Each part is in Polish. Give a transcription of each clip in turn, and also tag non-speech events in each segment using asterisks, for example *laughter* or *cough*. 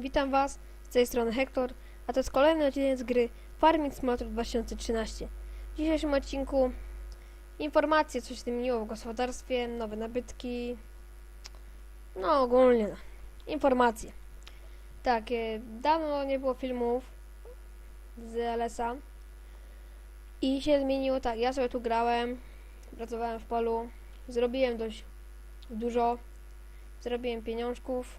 Witam Was, z tej strony Hektor, a to jest kolejny odcinek z gry Farming Simulator 2013. W dzisiejszym odcinku informacje, co się zmieniło w gospodarstwie, nowe nabytki, no ogólnie no, informacje. Tak, e, dawno nie było filmów z LS-a i się zmieniło tak, ja sobie tu grałem, pracowałem w polu, zrobiłem dość dużo, zrobiłem pieniążków,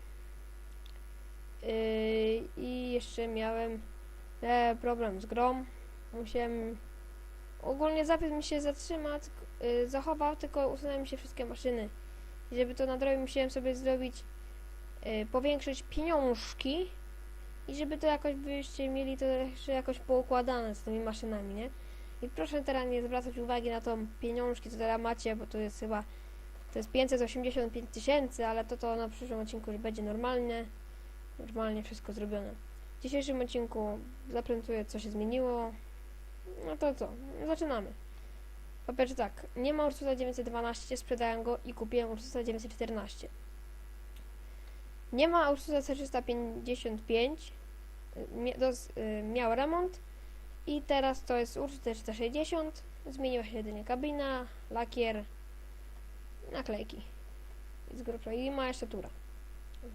I jeszcze miałem e, problem z grą. Musiałem. Ogólnie zapis mi się zatrzymać, yy, zachował, tylko usunęły mi się wszystkie maszyny. I żeby to nadrobić, musiałem sobie zrobić, yy, powiększyć pieniążki i żeby to jakoś byście mieli to jeszcze jakoś poukładane z tymi maszynami, nie? I proszę teraz nie zwracać uwagi na tą pieniążki, co teraz macie, bo to jest chyba, to jest 585 tysięcy, ale to to na przyszłym odcinku już będzie normalne normalnie wszystko zrobione. W dzisiejszym odcinku zaprezentuję, co się zmieniło. No to co? Zaczynamy. Po pierwsze tak, nie ma Ursusa 912, sprzedałem go i kupiłem Ursusa 914. Nie ma Ursusa C355, y, miał remont i teraz to jest Ursus C360. Zmieniła się jedynie kabina, lakier, naklejki. Z grubsza i ma jeszcze tura.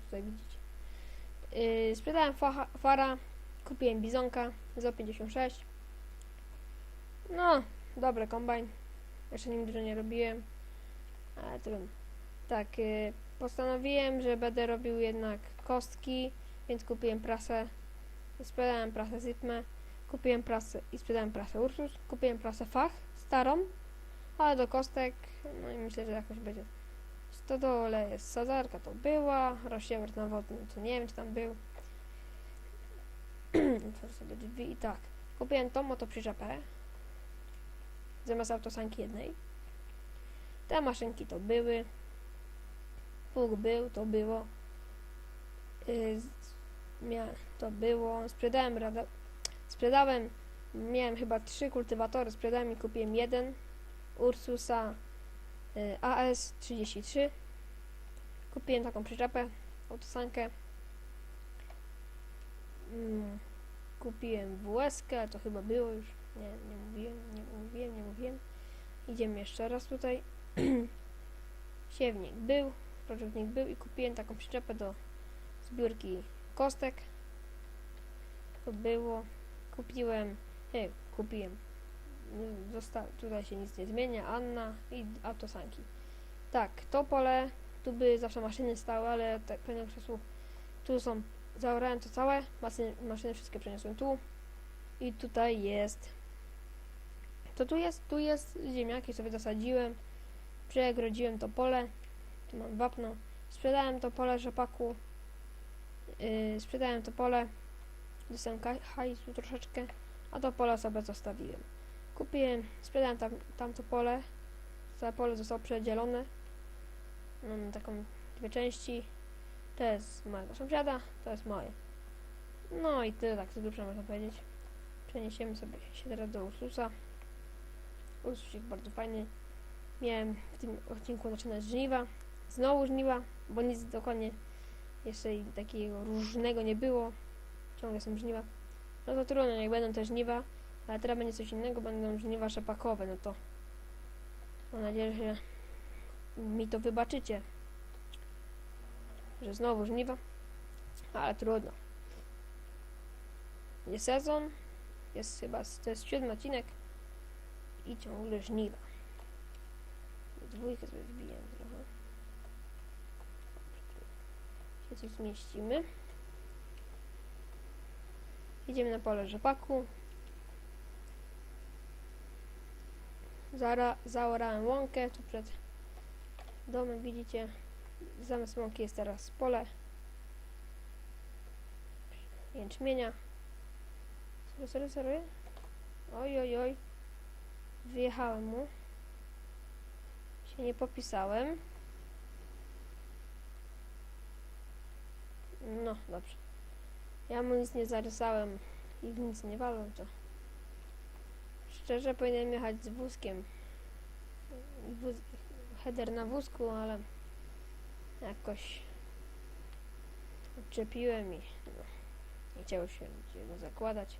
Tutaj widzicie. Yy, sprzedałem fara, kupiłem bizonka za 56. No, dobry kombajn. Jeszcze nim dużo nie robiłem. Ale trudno. Tak, yy, postanowiłem, że będę robił jednak kostki, więc kupiłem prasę. Sprzedałem prasę Zipme, kupiłem prasę i sprzedałem prasę Ursus, kupiłem prasę Fach, starą, ale do kostek, no i myślę, że jakoś będzie. W stodole jest sadzarka, to była, rozsiewacz nawodny, to nie wiem, czy tam był. *clears throat* Otworzę sobie drzwi i tak. Kupiłem tą oto. Zamiast autosanki jednej. Te maszynki to były. Pług był, to było. Yy, to było. Sprzedałem rada, Sprzedałem, miałem chyba trzy kultywatory, sprzedałem i kupiłem jeden. Ursusa AS33. Kupiłem taką przyczepę, autosankę. Mm, kupiłem WS, to chyba było już. Nie, nie mówiłem, nie mówiłem, nie mówiłem. Idziemy jeszcze raz tutaj. *clears throat* Siewnik był, roczownik był i kupiłem taką przyczepę do zbiórki kostek. To było. Kupiłem, nie, kupiłem y, Zosta tutaj się nic nie zmienia, Anna i autosanki. Tak, to pole, tu by zawsze maszyny stały, ale tak pewnie czasu tu są, zaorałem to całe, maszyny, maszyny wszystkie przeniosłem tu i tutaj jest, to tu jest, tu jest ziemniaki sobie zasadziłem, przegrodziłem to pole, tu mam wapno, sprzedałem to pole rzepaku, yy, sprzedałem to pole, dostałem hajsu troszeczkę, a to pole sobie zostawiłem. Kupiłem, sprzedałem tam, tamto pole. Całe pole zostało przedzielone. Mam taką dwie części. To jest mojego sąsiada, to jest moje. No i tyle tak z grubsza można powiedzieć. Przeniesiemy sobie się teraz do Ursusa. Ursus jest bardzo fajny. Miałem w tym odcinku zaczynać żniwa. Znowu żniwa, bo nic dokładnie jeszcze takiego różnego nie było. Ciągle są żniwa. No to trudno, jak będą te żniwa. Ale teraz będzie coś innego, będą żniwa rzepakowe, no to mam nadzieję, że mi to wybaczycie. Że znowu żniwa, ale trudno. Jest sezon, jest chyba, to jest siódmy odcinek i ciągle żniwa. Dwójkę sobie wbiję trochę. Się coś zmieścimy. Idziemy na pole rzepaku. Zara, zaorałem łąkę tu przed domem, widzicie. Zamiast łąki jest teraz pole jęczmienia. Serio, serio, serio? Oj, oj, oj. Wyjechałem mu. Się nie popisałem. No, dobrze. Ja mu nic nie zarysałem i nic nie walą, to Szczerze powinienem jechać z wózkiem. Wóz, header na wózku, ale jakoś Odczepiłem i no, nie chciało się go zakładać.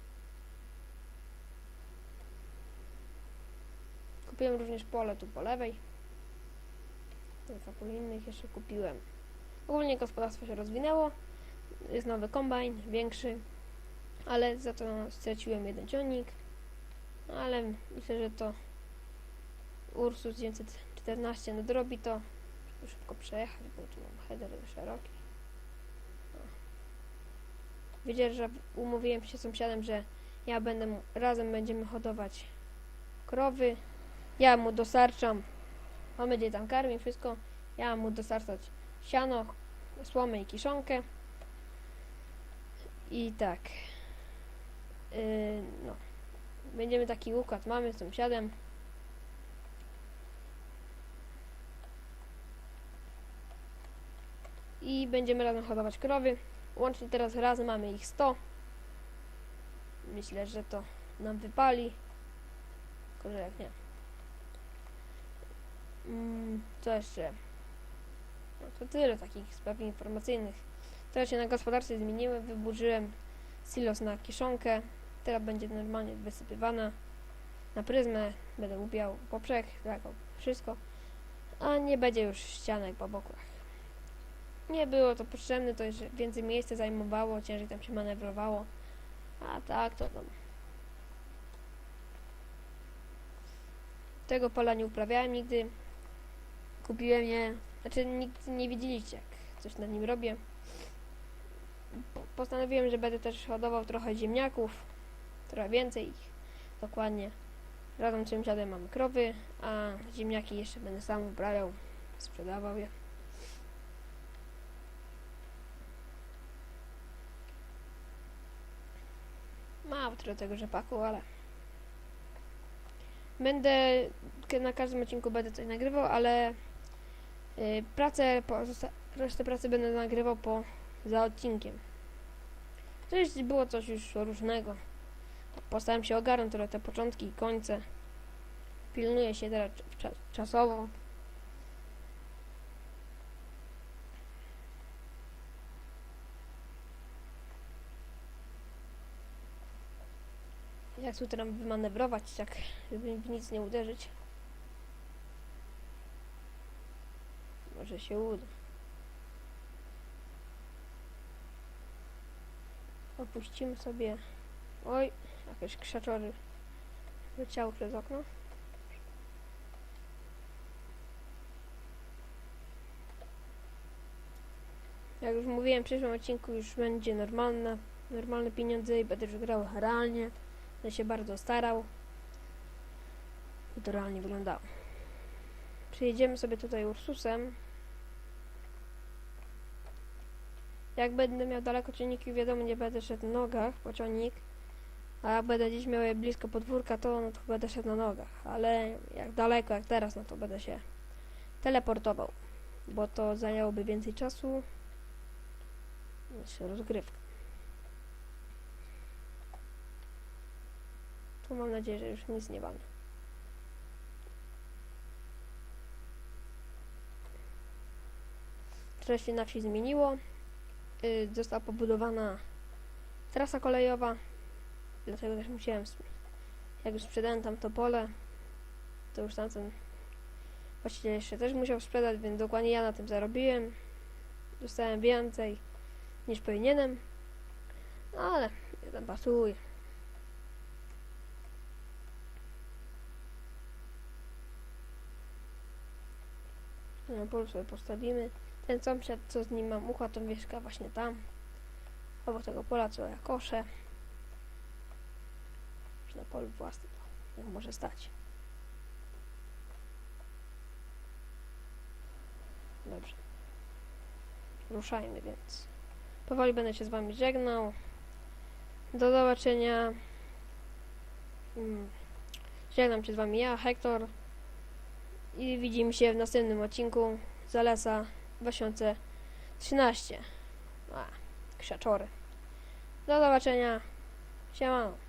Kupiłem również pole tu po lewej. Kilka innych jeszcze kupiłem. Ogólnie gospodarstwo się rozwinęło. Jest nowy kombajn, większy, ale za to straciłem jeden ciągnik. Ale myślę, że to Ursus 914 nadrobi to. Żeby szybko przejechać, bo tu mam header szeroki. O. Wiecie, że umówiłem się z sąsiadem, że ja będę razem będziemy hodować krowy. Ja mu dostarczam, on będzie tam karmił wszystko. Ja mu dostarczać siano, słomę i kiszonkę. I tak. Yy, no. Będziemy taki układ mamy z sąsiadem. I będziemy razem hodować krowy. Łącznie teraz razem mamy ich 100. Myślę, że to nam wypali. Tylko, jak nie. Mm, co jeszcze? No to tyle takich spraw informacyjnych. Teraz się na gospodarce zmieniły, wyburzyłem silos na kiszonkę. Teraz będzie normalnie wysypywana na pryzmę. Będę ubiał poprzek, tak, o, wszystko. A nie będzie już ścianek po bokach. Nie było to potrzebne, to jeszcze więcej miejsca zajmowało, ciężej tam się manewrowało. A tak, to tam. Tego pola nie uprawiałem nigdy. Kupiłem je, znaczy nigdy nie widzieliście, jak coś na nim robię. Po- Postanowiłem, że będę też hodował trochę ziemniaków, trochę więcej ich, dokładnie. Razem z sąsiadem mamy krowy, a ziemniaki jeszcze będę sam uprawiał, sprzedawał je. Mało trochę tego rzepaku, ale będę na każdym odcinku będę coś nagrywał, ale y, pracę, resztę pracy będę nagrywał po za odcinkiem. Jeśli było coś już różnego. Postaram się ogarnąć trochę te początki i końce. Pilnuję się teraz cz- cza- czasowo. Jak tu teraz wymanewrować, tak, żeby w nic nie uderzyć. Może się uda. Opuścimy sobie. Oj, jakieś krzaczory leciały przez okno. Jak już mówiłem, w przyszłym odcinku już będzie normalna, normalne pieniądze i będę już grał realnie. Będę się bardzo starał. I to realnie wyglądało. Przejedziemy sobie tutaj Ursusem. Jak będę miał daleko ciągniki, wiadomo, nie będę szedł na nogach po ciągnik. A jak będę gdzieś miał blisko podwórka, to, no to będę szedł na nogach. Ale jak daleko, jak teraz, no to będę się teleportował. Bo to zajęłoby więcej czasu niż rozgrywka. Tu mam nadzieję, że już nic nie walnę. Trochę się na wsi zmieniło. Y, została pobudowana trasa kolejowa. Dlatego też musiałem, jak już sprzedałem tam to pole, to już tamten właściciel jeszcze też musiał sprzedać, więc dokładnie ja na tym zarobiłem. Dostałem więcej niż powinienem. No ale tam pasuje. Na polu sobie postawimy. Ten sąsiad, co z nim mam układ, to mieszka właśnie tam. Obok tego pola, co ja koszę. Już na polu własnym. Jak może stać. Dobrze. Ruszajmy więc. Powoli będę się z wami żegnał. Do zobaczenia. Mm. Żegnam się z wami ja, Hektor. I widzimy się w następnym odcinku Zalesa 2013. A, krzaczory. Do zobaczenia. Siemano.